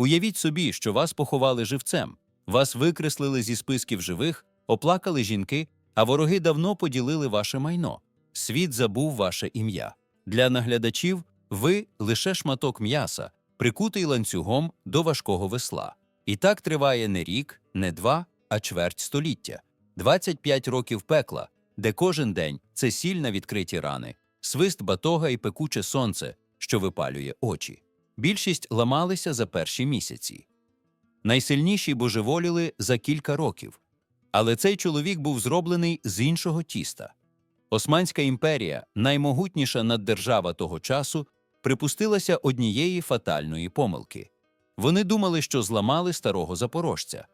Уявіть собі, що вас поховали живцем, вас викреслили зі списків живих, оплакали жінки, а вороги давно поділили ваше майно. Світ забув ваше ім'я. Для наглядачів ви лише шматок м'яса, прикутий ланцюгом до важкого весла. І так триває не рік, не два, а чверть століття. 25 років пекла, де кожен день це сіль на відкриті рани, свист батога і пекуче сонце, що випалює очі. Більшість ламалися за перші місяці. Найсильніші божеволіли за кілька років. Але цей чоловік був зроблений з іншого тіста. Османська імперія, наймогутніша наддержава того часу, припустилася однієї фатальної помилки. Вони думали, що зламали старого запорожця.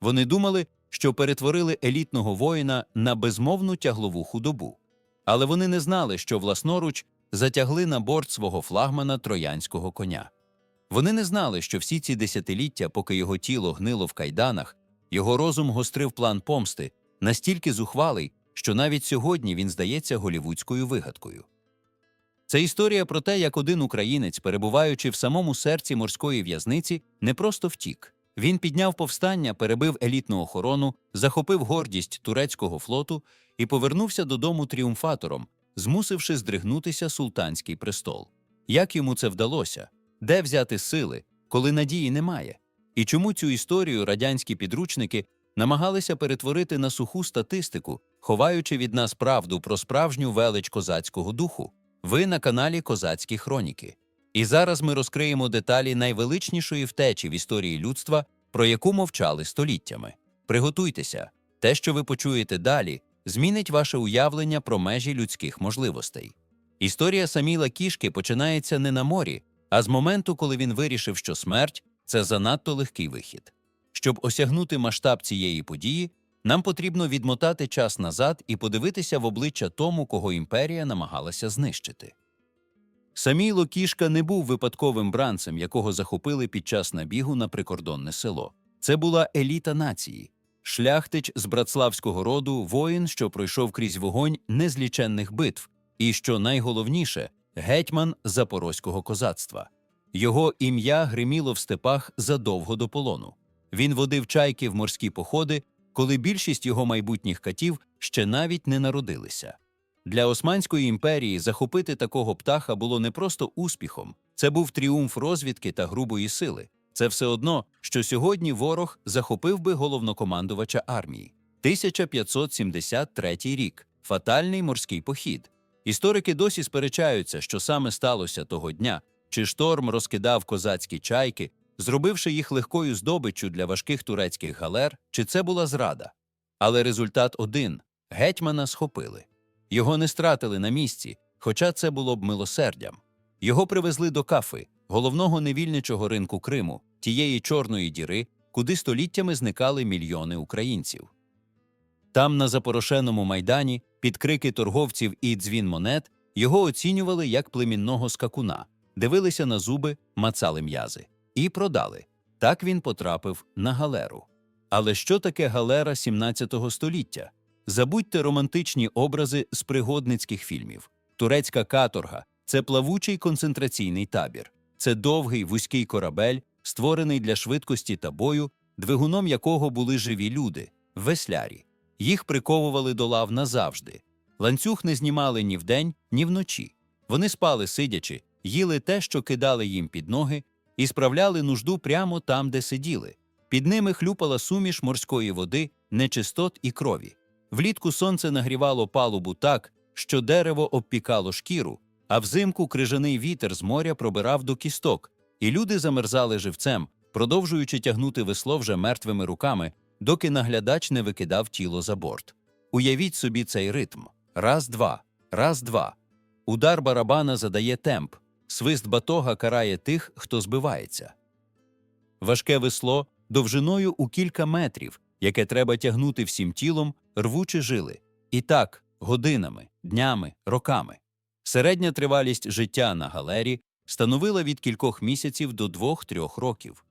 Вони думали, що перетворили елітного воїна на безмовну тяглову худобу. Але вони не знали, що власноруч затягли на борт свого флагмана троянського коня. Вони не знали, що всі ці десятиліття, поки його тіло гнило в кайданах, його розум гострив план помсти, настільки зухвалий, що навіть сьогодні він здається голівудською вигадкою. Це історія про те, як один українець, перебуваючи в самому серці морської в'язниці, не просто втік. Він підняв повстання, перебив елітну охорону, захопив гордість турецького флоту і повернувся додому тріумфатором, змусивши здригнутися султанський престол. Як йому це вдалося? Де взяти сили, коли надії немає? І чому цю історію радянські підручники намагалися перетворити на суху статистику, ховаючи від нас правду про справжню велич козацького духу? Ви на каналі Козацькі Хроніки. І зараз ми розкриємо деталі найвеличнішої втечі в історії людства, про яку мовчали століттями. Приготуйтеся, те, що ви почуєте далі, змінить ваше уявлення про межі людських можливостей. Історія Саміла Кішки починається не на морі, а з моменту, коли він вирішив, що смерть це занадто легкий вихід. Щоб осягнути масштаб цієї події, нам потрібно відмотати час назад і подивитися в обличчя тому, кого імперія намагалася знищити. Саміло Кішка не був випадковим бранцем, якого захопили під час набігу на прикордонне село. Це була еліта нації, шляхтич з братславського роду, воїн, що пройшов крізь вогонь незліченних битв, і, що найголовніше, гетьман запорозького козацтва. Його ім'я гриміло в степах задовго до полону. Він водив чайки в морські походи, коли більшість його майбутніх катів ще навіть не народилися. Для Османської імперії захопити такого птаха було не просто успіхом, це був тріумф розвідки та грубої сили. Це все одно, що сьогодні ворог захопив би головнокомандувача армії. 1573 рік фатальний морський похід. Історики досі сперечаються, що саме сталося того дня, чи шторм розкидав козацькі чайки, зробивши їх легкою здобиччю для важких турецьких галер, чи це була зрада. Але результат один гетьмана схопили. Його не стратили на місці, хоча це було б милосердям. Його привезли до кафи, головного невільничого ринку Криму, тієї чорної діри, куди століттями зникали мільйони українців. Там, на запорошеному майдані, під крики торговців і дзвін монет, його оцінювали як племінного скакуна, дивилися на зуби, мацали м'язи і продали. Так він потрапив на галеру. Але що таке галера 17 століття? Забудьте романтичні образи з пригодницьких фільмів. Турецька каторга це плавучий концентраційний табір, це довгий вузький корабель, створений для швидкості та бою, двигуном якого були живі люди, веслярі. Їх приковували до лав назавжди. Ланцюг не знімали ні вдень, ні вночі. Вони спали сидячи, їли те, що кидали їм під ноги, і справляли нужду прямо там, де сиділи. Під ними хлюпала суміш морської води, нечистот і крові. Влітку сонце нагрівало палубу так, що дерево обпікало шкіру, а взимку крижаний вітер з моря пробирав до кісток, і люди замерзали живцем, продовжуючи тягнути весло вже мертвими руками, доки наглядач не викидав тіло за борт. Уявіть собі цей ритм: раз-два, раз-два. Удар барабана задає темп, свист батога карає тих, хто збивається. Важке весло довжиною у кілька метрів, яке треба тягнути всім тілом, рвучі жили. І так, годинами, днями, роками. Середня тривалість життя на галері становила від кількох місяців до двох-трьох років.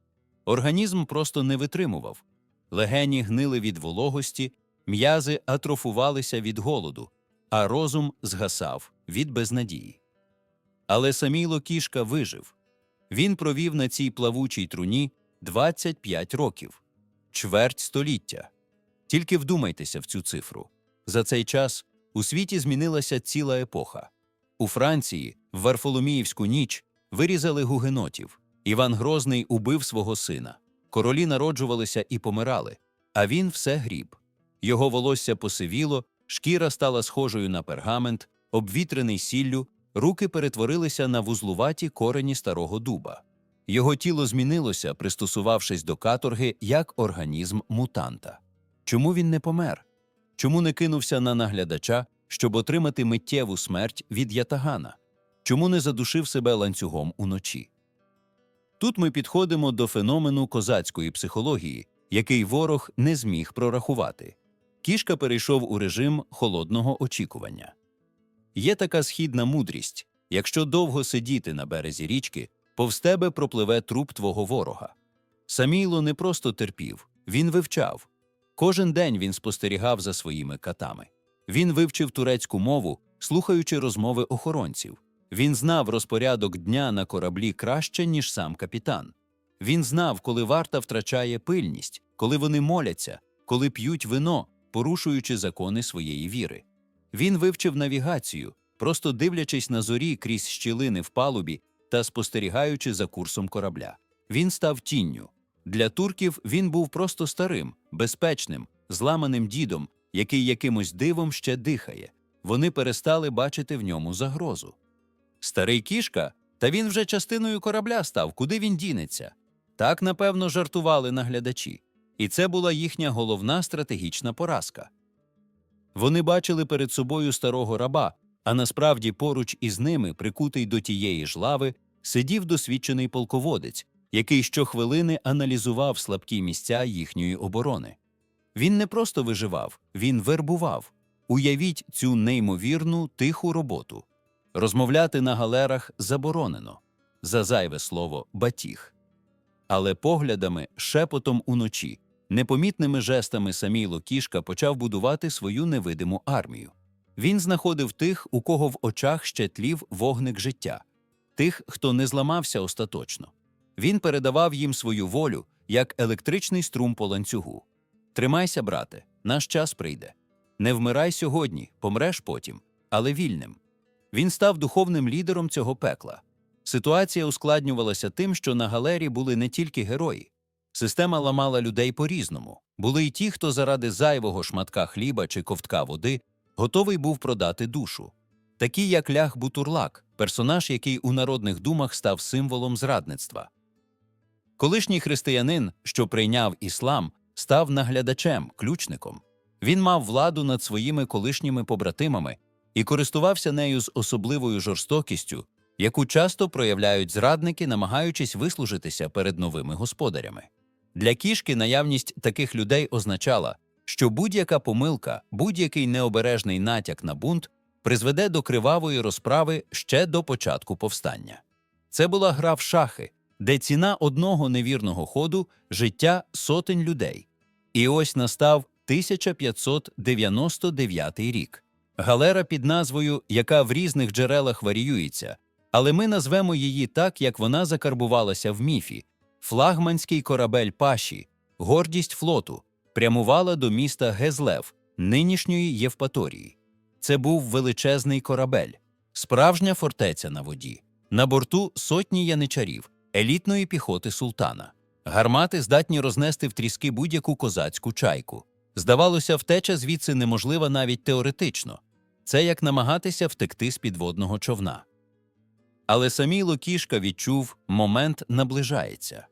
Організм просто не витримував. Легені гнили від вологості, м'язи атрофувалися від голоду, а розум згасав від безнадії. Але Саміло кішка вижив. Він провів на цій плавучій труні 25 років, чверть століття. Тільки вдумайтеся в цю цифру. За цей час у світі змінилася ціла епоха. У Франції в Варфоломіївську ніч вирізали гугенотів. Іван Грозний убив свого сина. Королі народжувалися і помирали, а він все гріб. Його волосся посивіло, шкіра стала схожою на пергамент, обвітрений сіллю, руки перетворилися на вузлуваті корені старого дуба. Його тіло змінилося, пристосувавшись до каторги як організм мутанта. Чому він не помер? Чому не кинувся на наглядача, щоб отримати миттєву смерть від ятагана? Чому не задушив себе ланцюгом уночі? Тут ми підходимо до феномену козацької психології, який ворог не зміг прорахувати. Кішка перейшов у режим холодного очікування. Є така східна мудрість якщо довго сидіти на березі річки, повз тебе пропливе труп твого ворога. Саміло не просто терпів, він вивчав. Кожен день він спостерігав за своїми катами. Він вивчив турецьку мову, слухаючи розмови охоронців. Він знав розпорядок дня на кораблі краще, ніж сам капітан. Він знав, коли варта втрачає пильність, коли вони моляться, коли п'ють вино, порушуючи закони своєї віри. Він вивчив навігацію, просто дивлячись на зорі крізь щілини в палубі та спостерігаючи за курсом корабля. Він став тінню. Для турків він був просто старим, безпечним, зламаним дідом, який якимось дивом ще дихає. Вони перестали бачити в ньому загрозу. Старий кішка, та він вже частиною корабля став, куди він дінеться. Так, напевно, жартували наглядачі. І це була їхня головна стратегічна поразка. Вони бачили перед собою старого раба, а насправді поруч із ними, прикутий до тієї ж лави, сидів досвідчений полководець, який щохвилини аналізував слабкі місця їхньої оборони. Він не просто виживав, він вербував. Уявіть цю неймовірну тиху роботу. Розмовляти на галерах заборонено за зайве слово батіг. Але поглядами, шепотом уночі, непомітними жестами Саміло Кішка почав будувати свою невидиму армію. Він знаходив тих, у кого в очах ще тлів вогник життя, тих, хто не зламався остаточно. Він передавав їм свою волю, як електричний струм по ланцюгу. Тримайся, брате, наш час прийде. Не вмирай сьогодні, помреш потім, але вільним. Він став духовним лідером цього пекла. Ситуація ускладнювалася тим, що на галері були не тільки герої. Система ламала людей по-різному. Були й ті, хто заради зайвого шматка хліба чи ковтка води готовий був продати душу. Такі, як Лях Бутурлак, персонаж, який у народних думах став символом зрадництва. Колишній християнин, що прийняв іслам, став наглядачем, ключником. Він мав владу над своїми колишніми побратимами і користувався нею з особливою жорстокістю, яку часто проявляють зрадники, намагаючись вислужитися перед новими господарями. Для кішки наявність таких людей означала, що будь-яка помилка, будь-який необережний натяк на бунт призведе до кривавої розправи ще до початку повстання. Це була гра в шахи, де ціна одного невірного ходу життя сотень людей. І ось настав 1599 рік. Галера під назвою, яка в різних джерелах варіюється, але ми назвемо її так, як вона закарбувалася в міфі флагманський корабель Паші, гордість флоту, прямувала до міста Гезлев, нинішньої Євпаторії. Це був величезний корабель, справжня фортеця на воді. На борту сотні яничарів, елітної піхоти султана. Гармати здатні рознести в тріски будь-яку козацьку чайку. Здавалося, втеча звідси неможлива навіть теоретично. Це як намагатися втекти з підводного човна. Але Саміло Кішка відчув, момент наближається.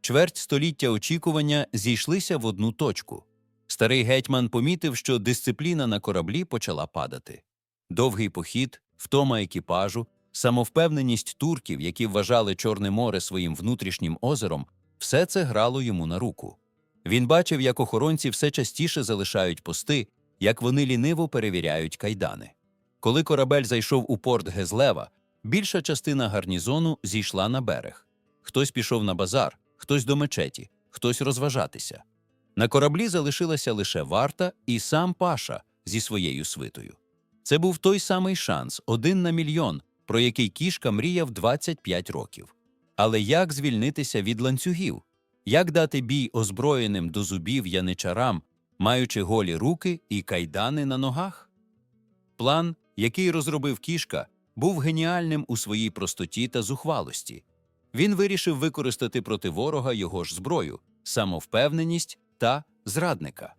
Чверть століття очікування зійшлися в одну точку. Старий гетьман помітив, що дисципліна на кораблі почала падати. Довгий похід, втома екіпажу, самовпевненість турків, які вважали Чорне море своїм внутрішнім озером, все це грало йому на руку. Він бачив, як охоронці все частіше залишають пости, як вони ліниво перевіряють кайдани. Коли корабель зайшов у порт Гезлева, більша частина гарнізону зійшла на берег. Хтось пішов на базар, хтось до мечеті, хтось розважатися. На кораблі залишилася лише варта і сам Паша зі своєю свитою. Це був той самий шанс, один на мільйон, про який кішка мріяв 25 років. Але як звільнитися від ланцюгів? як дати бій озброєним до зубів яничарам, маючи голі руки і кайдани на ногах? План, який розробив кішка, був геніальним у своїй простоті та зухвалості. Він вирішив використати проти ворога його ж зброю, самовпевненість та зрадника.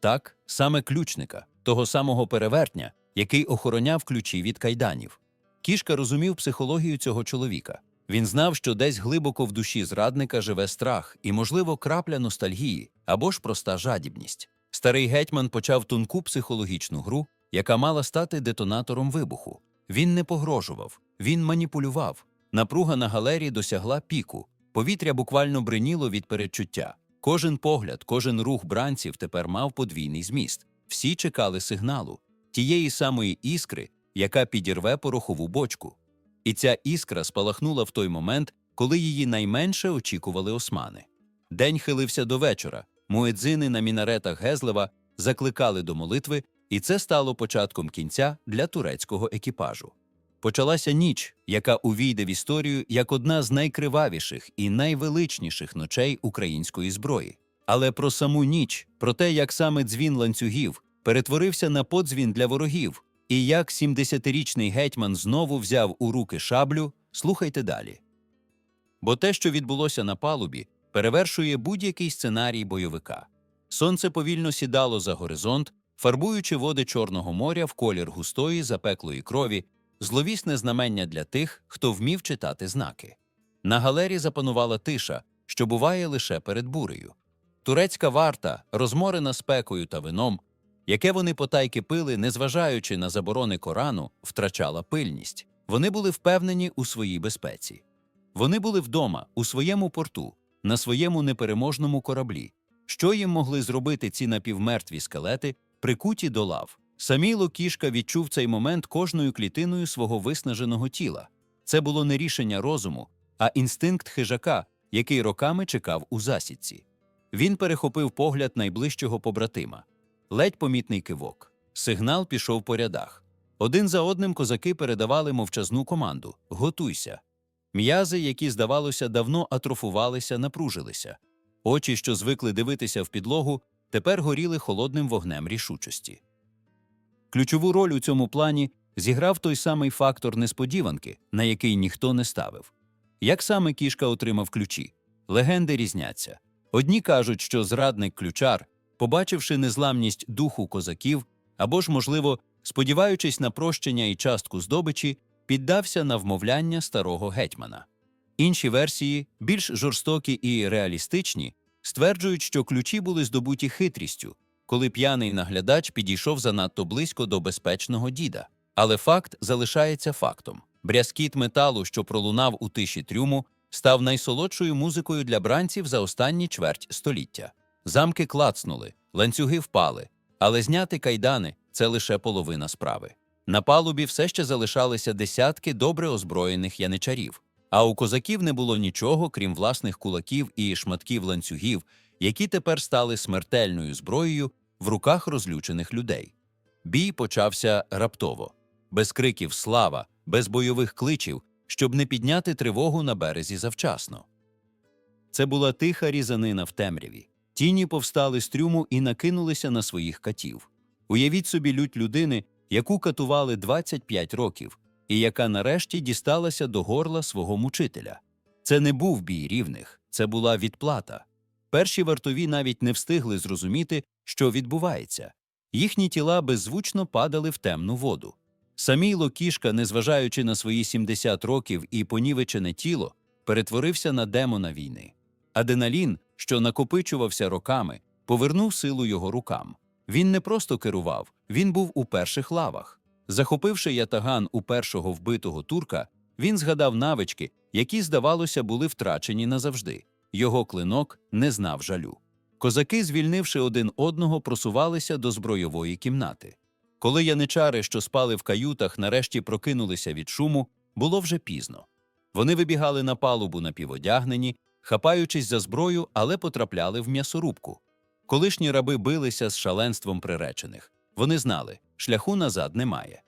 Так, саме ключника, того самого перевертня, який охороняв ключі від кайданів. Кішка розумів психологію цього чоловіка. Він знав, що десь глибоко в душі зрадника живе страх і, можливо, крапля ностальгії або ж проста жадібність. Старий гетьман почав тонку психологічну гру, яка мала стати детонатором вибуху. Він не погрожував, він маніпулював. Напруга на галері досягла піку. Повітря буквально бриніло від передчуття. Кожен погляд, кожен рух бранців тепер мав подвійний зміст. Всі чекали сигналу, тієї самої іскри, яка підірве порохову бочку. І ця іскра спалахнула в той момент, коли її найменше очікували османи. День хилився до вечора. Муедзини на мінаретах Гезлева закликали до молитви, і це стало початком кінця для турецького екіпажу. Почалася ніч, яка увійде в історію як одна з найкривавіших і найвеличніших ночей української зброї. Але про саму ніч, про те, як саме дзвін ланцюгів перетворився на подзвін для ворогів, і як 70-річний гетьман знову взяв у руки шаблю, слухайте далі. Бо те, що відбулося на палубі, перевершує будь-який сценарій бойовика. Сонце повільно сідало за горизонт, фарбуючи води Чорного моря в колір густої запеклої крові, зловісне знамення для тих, хто вмів читати знаки. На галері запанувала тиша, що буває лише перед бурею. Турецька варта, розморена спекою та вином, яке вони потайки пили, незважаючи на заборони Корану, втрачала пильність. Вони були впевнені у своїй безпеці. Вони були вдома, у своєму порту, на своєму непереможному кораблі. Що їм могли зробити ці напівмертві скелети, прикуті до лав? Саміло кішка відчув цей момент кожною клітиною свого виснаженого тіла. Це було не рішення розуму, а інстинкт хижака, який роками чекав у засідці. Він перехопив погляд найближчого побратима. Ледь помітний кивок. Сигнал пішов по рядах. Один за одним козаки передавали мовчазну команду Готуйся. М'язи, які, здавалося, давно атрофувалися, напружилися. Очі, що звикли дивитися в підлогу, тепер горіли холодним вогнем рішучості. Ключову роль у цьому плані зіграв той самий фактор несподіванки, на який ніхто не ставив. Як саме кішка отримав ключі? Легенди різняться. Одні кажуть, що зрадник ключар, побачивши незламність духу козаків, або ж, можливо, сподіваючись на прощення і частку здобичі, піддався на вмовляння старого гетьмана. Інші версії, більш жорстокі і реалістичні, стверджують, що ключі були здобуті хитрістю, коли п'яний наглядач підійшов занадто близько до безпечного діда. Але факт залишається фактом. Брязкіт металу, що пролунав у тиші трюму, став найсолодшою музикою для бранців за останні чверть століття. Замки клацнули, ланцюги впали, але зняти кайдани це лише половина справи. На палубі все ще залишалися десятки добре озброєних яничарів, а у козаків не було нічого, крім власних кулаків і шматків ланцюгів, які тепер стали смертельною зброєю в руках розлючених людей. Бій почався раптово, без криків слава, без бойових кличів, щоб не підняти тривогу на березі завчасно. Це була тиха різанина в темряві. Тіні повстали з трюму і накинулися на своїх катів. Уявіть собі лють людини, яку катували 25 років, і яка нарешті дісталася до горла свого мучителя. Це не був бій рівних, це була відплата. Перші вартові навіть не встигли зрозуміти, що відбувається. Їхні тіла беззвучно падали в темну воду. Самій кішка, незважаючи на свої 70 років і понівечене тіло, перетворився на демона війни. Адреналін, що накопичувався роками, повернув силу його рукам. Він не просто керував, він був у перших лавах. Захопивши ятаган у першого вбитого турка, він згадав навички, які, здавалося, були втрачені назавжди. Його клинок не знав жалю. Козаки, звільнивши один одного, просувалися до збройової кімнати. Коли яничари, що спали в каютах, нарешті прокинулися від шуму, було вже пізно. Вони вибігали на палубу напіводягнені, хапаючись за зброю, але потрапляли в м'ясорубку. Колишні раби билися з шаленством приречених. Вони знали, шляху назад немає.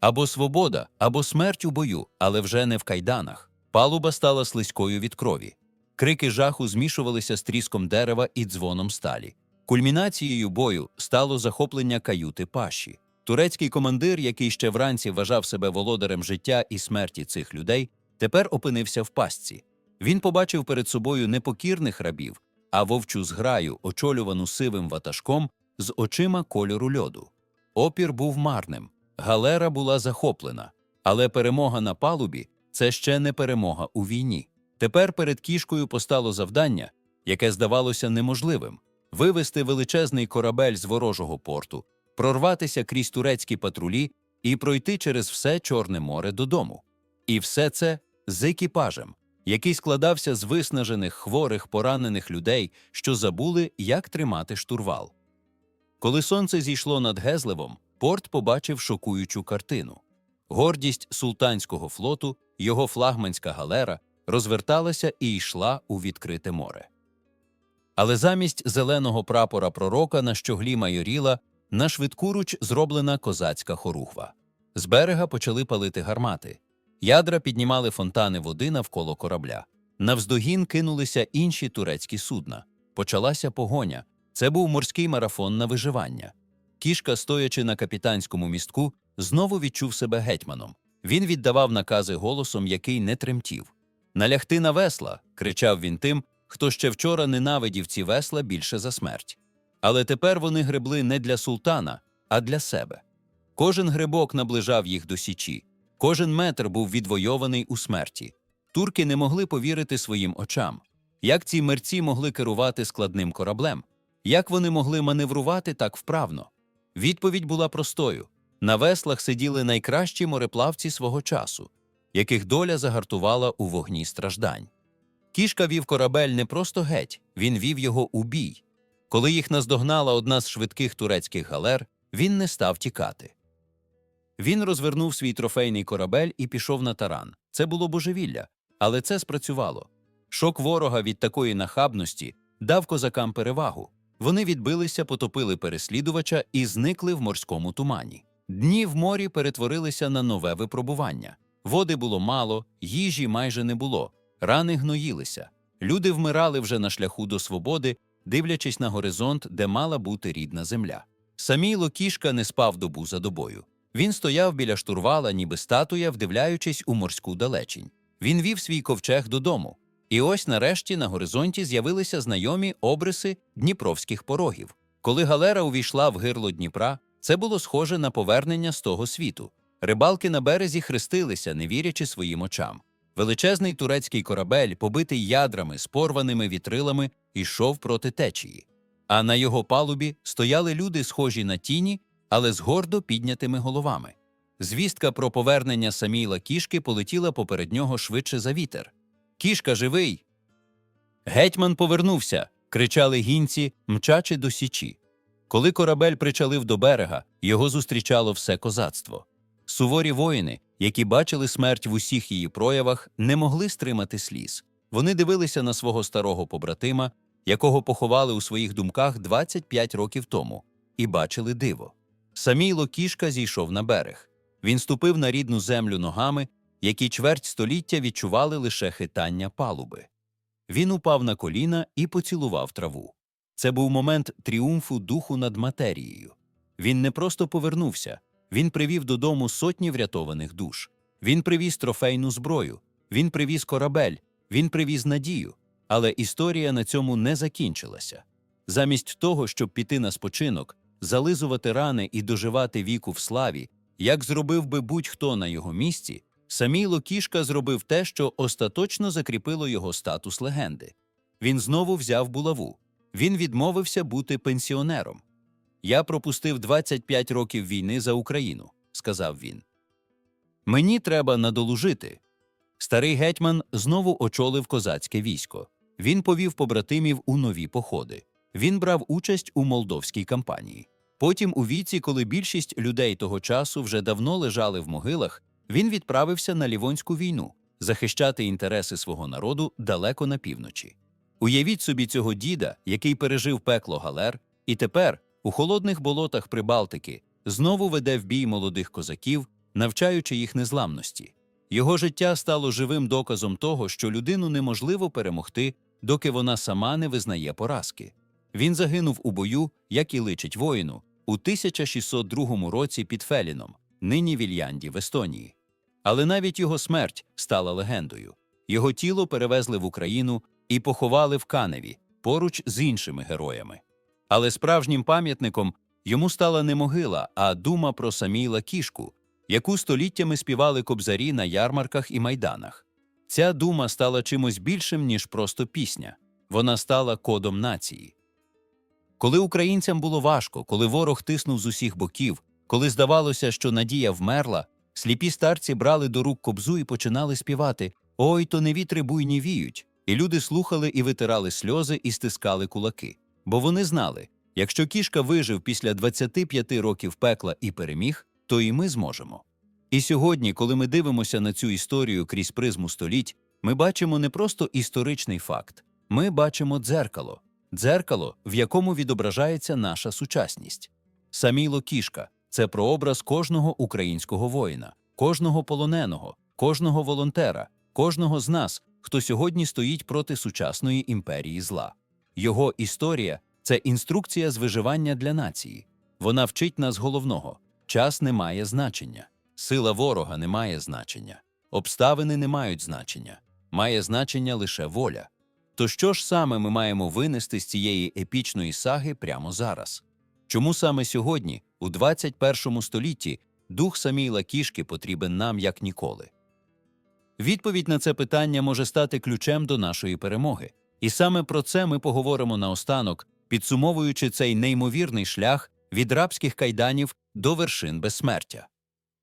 Або свобода, або смерть у бою, але вже не в кайданах. Палуба стала слизькою від крові. Крики жаху змішувалися з тріском дерева і дзвоном сталі. Кульмінацією бою стало захоплення каюти паші. Турецький командир, який ще вранці вважав себе володарем життя і смерті цих людей, тепер опинився в пастці. Він побачив перед собою не покірних рабів, а вовчу зграю, очолювану сивим ватажком з очима кольору льоду. Опір був марним, галера була захоплена, але перемога на палубі це ще не перемога у війні. Тепер перед кішкою постало завдання, яке здавалося неможливим вивести величезний корабель з ворожого порту, прорватися крізь турецькі патрулі і пройти через все Чорне море додому. І все це з екіпажем, який складався з виснажених, хворих, поранених людей, що забули, як тримати штурвал. Коли сонце зійшло над Гезлевом, порт побачив шокуючу картину. Гордість султанського флоту, його флагманська галера, розверталася і йшла у відкрите море. Але замість зеленого прапора пророка на щоглі майоріла на швидкуруч зроблена козацька хорухва. З берега почали палити гармати. Ядра піднімали фонтани води навколо корабля. Навздогін кинулися інші турецькі судна. Почалася погоня. Це був морський марафон на виживання. Кішка, стоячи на капітанському містку, знову відчув себе гетьманом. Він віддавав накази голосом, який не тремтів. Налягти на весла, кричав він тим, хто ще вчора ненавидів ці весла більше за смерть. Але тепер вони гребли не для султана, а для себе. Кожен грибок наближав їх до січі, кожен метр був відвойований у смерті. Турки не могли повірити своїм очам. Як ці мерці могли керувати складним кораблем? Як вони могли маневрувати так вправно? Відповідь була простою: на веслах сиділи найкращі мореплавці свого часу, яких доля загартувала у вогні страждань. Кішка вів корабель не просто геть, він вів його у бій. Коли їх наздогнала одна з швидких турецьких галер, він не став тікати. Він розвернув свій трофейний корабель і пішов на таран. Це було божевілля, але це спрацювало. Шок ворога від такої нахабності дав козакам перевагу. Вони відбилися, потопили переслідувача і зникли в морському тумані. Дні в морі перетворилися на нове випробування. Води було мало, їжі майже не було, рани гноїлися. Люди вмирали вже на шляху до свободи, дивлячись на горизонт, де мала бути рідна земля. Самій кішка не спав добу за добою. Він стояв біля штурвала, ніби статуя, вдивляючись у морську далечінь. Він вів свій ковчег додому. І ось нарешті на горизонті з'явилися знайомі обриси дніпровських порогів. Коли галера увійшла в гирло Дніпра, це було схоже на повернення з того світу. Рибалки на березі хрестилися, не вірячи своїм очам. Величезний турецький корабель, побитий ядрами з порваними вітрилами, йшов проти течії. А на його палубі стояли люди, схожі на тіні, але з гордо піднятими головами. Звістка про повернення Саміла кішки полетіла поперед нього швидше за вітер. Кішка живий. Гетьман повернувся. кричали гінці, мчачи до січі. Коли корабель причалив до берега, його зустрічало все козацтво. Суворі воїни, які бачили смерть в усіх її проявах, не могли стримати сліз. Вони дивилися на свого старого побратима, якого поховали у своїх думках 25 років тому, і бачили диво. Самій кішка зійшов на берег. Він ступив на рідну землю ногами, які чверть століття відчували лише хитання палуби. Він упав на коліна і поцілував траву. Це був момент тріумфу духу над матерією. Він не просто повернувся, він привів додому сотні врятованих душ. Він привіз трофейну зброю, він привіз корабель, він привіз надію. Але історія на цьому не закінчилася. Замість того, щоб піти на спочинок, зализувати рани і доживати віку в славі, як зробив би будь-хто на його місці, Саміло кішка зробив те, що остаточно закріпило його статус легенди. Він знову взяв булаву. Він відмовився бути пенсіонером. Я пропустив 25 років війни за Україну, сказав він. Мені треба надолужити. Старий гетьман знову очолив козацьке військо. Він повів побратимів у нові походи. Він брав участь у молдовській кампанії. Потім, у віці, коли більшість людей того часу вже давно лежали в могилах, він відправився на Лівонську війну захищати інтереси свого народу далеко на півночі. Уявіть собі цього діда, який пережив пекло галер, і тепер, у холодних болотах Прибалтики, знову веде в бій молодих козаків, навчаючи їх незламності. Його життя стало живим доказом того, що людину неможливо перемогти доки вона сама не визнає поразки. Він загинув у бою, як і личить воїну, у 1602 році під Феліном, нині Вільянді в Естонії. Але навіть його смерть стала легендою. Його тіло перевезли в Україну і поховали в Каневі поруч з іншими героями. Але справжнім пам'ятником йому стала не могила, а дума про Саміла кішку, яку століттями співали кобзарі на ярмарках і майданах. Ця дума стала чимось більшим, ніж просто пісня. Вона стала кодом нації. Коли українцям було важко, коли ворог тиснув з усіх боків, коли здавалося, що надія вмерла, сліпі старці брали до рук кобзу і починали співати Ой, то не вітри буйні віють. І люди слухали і витирали сльози і стискали кулаки. Бо вони знали, якщо кішка вижив після 25 років пекла і переміг, то і ми зможемо. І сьогодні, коли ми дивимося на цю історію крізь призму століть, ми бачимо не просто історичний факт, ми бачимо дзеркало, дзеркало, в якому відображається наша сучасність. Саміло кішка це прообраз кожного українського воїна, кожного полоненого, кожного волонтера, кожного з нас, хто сьогодні стоїть проти сучасної імперії зла. Його історія це інструкція з виживання для нації. Вона вчить нас головного: час не має значення, сила ворога не має значення, обставини не мають значення, має значення лише воля. То що ж саме ми маємо винести з цієї епічної саги прямо зараз? Чому саме сьогодні, у 21 столітті, дух Саміла кішки потрібен нам як ніколи? Відповідь на це питання може стати ключем до нашої перемоги. І саме про це ми поговоримо наостанок, підсумовуючи цей неймовірний шлях від рабських кайданів до вершин безсмертя.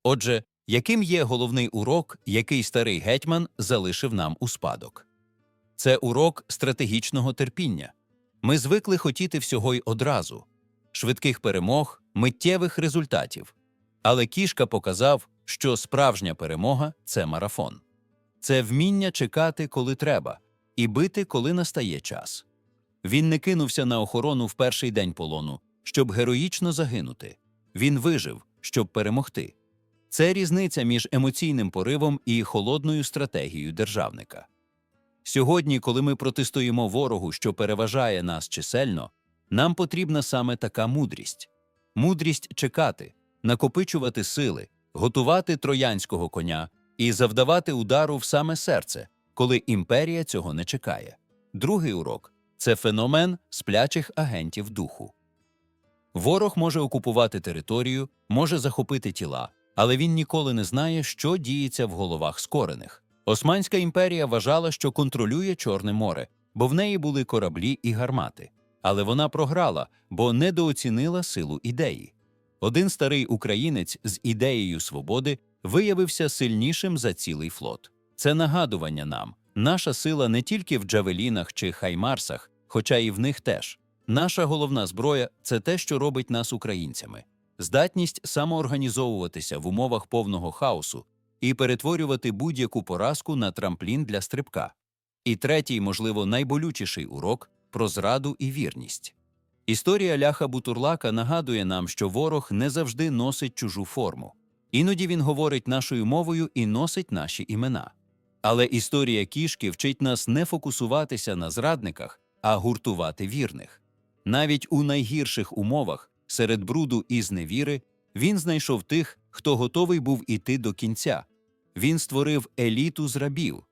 Отже, яким є головний урок, який старий гетьман залишив нам у спадок? Це урок стратегічного терпіння. Ми звикли хотіти всього й одразу швидких перемог, миттєвих результатів. Але кішка показав, що справжня перемога це марафон. Це вміння чекати, коли треба, і бити, коли настає час. Він не кинувся на охорону в перший день полону, щоб героїчно загинути. Він вижив, щоб перемогти. Це різниця між емоційним поривом і холодною стратегією державника. Сьогодні, коли ми протистоїмо ворогу, що переважає нас чисельно, нам потрібна саме така мудрість мудрість чекати, накопичувати сили, готувати троянського коня і завдавати удару в саме серце, коли імперія цього не чекає. Другий урок це феномен сплячих агентів духу. Ворог може окупувати територію, може захопити тіла, але він ніколи не знає, що діється в головах скорених. Османська імперія вважала, що контролює Чорне море, бо в неї були кораблі і гармати. Але вона програла, бо недооцінила силу ідеї. Один старий українець з ідеєю свободи виявився сильнішим за цілий флот. Це нагадування нам. Наша сила не тільки в джавелінах чи хаймарсах, хоча і в них теж. Наша головна зброя це те, що робить нас українцями, здатність самоорганізовуватися в умовах повного хаосу і перетворювати будь-яку поразку на трамплін для стрибка. І третій, можливо, найболючіший урок про зраду і вірність. Історія ляха Бутурлака нагадує нам, що ворог не завжди носить чужу форму. Іноді він говорить нашою мовою і носить наші імена. Але історія кішки вчить нас не фокусуватися на зрадниках, а гуртувати вірних. Навіть у найгірших умовах, серед бруду і зневіри, він знайшов тих, хто готовий був іти до кінця. Він створив еліту з рабів.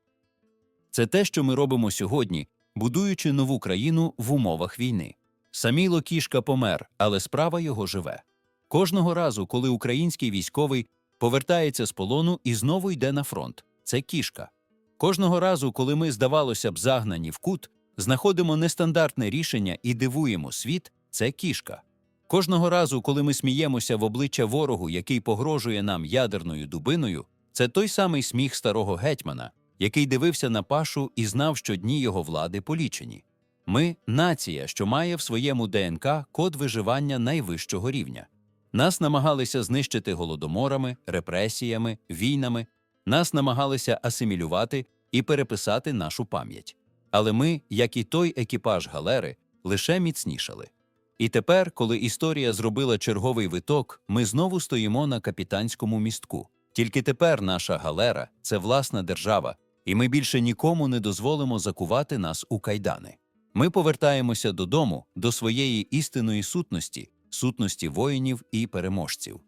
Це те, що ми робимо сьогодні, будуючи нову країну в умовах війни. Саміло кішка помер, але справа його живе. Кожного разу, коли український військовий повертається з полону і знову йде на фронт, це кішка. Кожного разу, коли ми, здавалося б, загнані в кут, знаходимо нестандартне рішення і дивуємо світ, це кішка. Кожного разу, коли ми сміємося в обличчя ворогу, який погрожує нам ядерною дубиною, це той самий сміх старого гетьмана, який дивився на пашу і знав, що дні його влади полічені. Ми нація, що має в своєму ДНК код виживання найвищого рівня. Нас намагалися знищити голодоморами, репресіями, війнами, нас намагалися асимілювати і переписати нашу пам'ять. Але ми, як і той екіпаж галери, лише міцнішали. І тепер, коли історія зробила черговий виток, ми знову стоїмо на капітанському містку. Тільки тепер наша галера це власна держава, і ми більше нікому не дозволимо закувати нас у кайдани. Ми повертаємося додому, до своєї істинної сутності, сутності воїнів і переможців.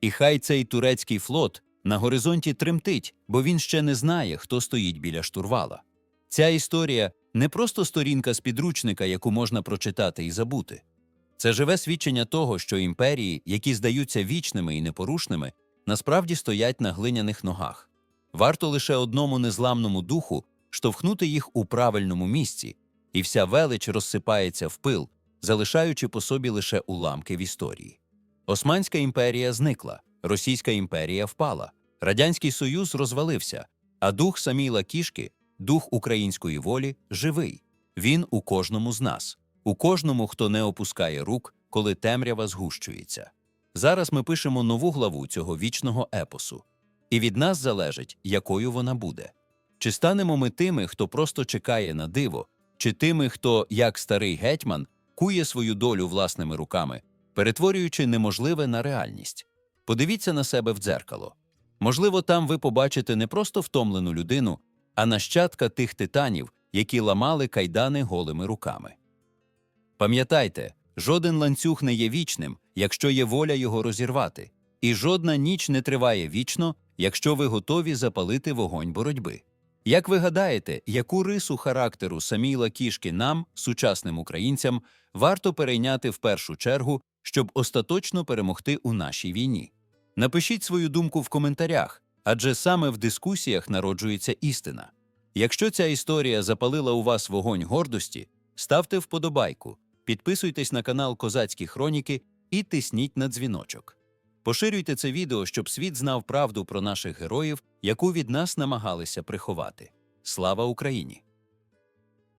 І хай цей турецький флот на горизонті тремтить, бо він ще не знає, хто стоїть біля штурвала. Ця історія не просто сторінка з підручника, яку можна прочитати і забути. Це живе свідчення того, що імперії, які здаються вічними і непорушними, насправді стоять на глиняних ногах. Варто лише одному незламному духу штовхнути їх у правильному місці, і вся велич розсипається в пил, залишаючи по собі лише уламки в історії. Османська імперія зникла, Російська імперія впала, Радянський Союз розвалився, а дух Саміла Кішки, дух української волі, живий. Він у кожному з нас, у кожному, хто не опускає рук, коли темрява згущується. Зараз ми пишемо нову главу цього вічного епосу. І від нас залежить, якою вона буде. Чи станемо ми тими, хто просто чекає на диво, чи тими, хто, як старий гетьман, кує свою долю власними руками, перетворюючи неможливе на реальність. Подивіться на себе в дзеркало. Можливо, там ви побачите не просто втомлену людину, а нащадка тих титанів, які ламали кайдани голими руками. Пам'ятайте, жоден ланцюг не є вічним, якщо є воля його розірвати, і жодна ніч не триває вічно, якщо ви готові запалити вогонь боротьби. Як ви гадаєте, яку рису характеру Саміла Кішки нам, сучасним українцям, варто перейняти в першу чергу, щоб остаточно перемогти у нашій війні? Напишіть свою думку в коментарях, адже саме в дискусіях народжується істина. Якщо ця історія запалила у вас вогонь гордості, ставте вподобайку, підписуйтесь на канал Козацькі Хроніки і тисніть на дзвіночок. Поширюйте це відео, щоб світ знав правду про наших героїв, яку від нас намагалися приховати. Слава Україні!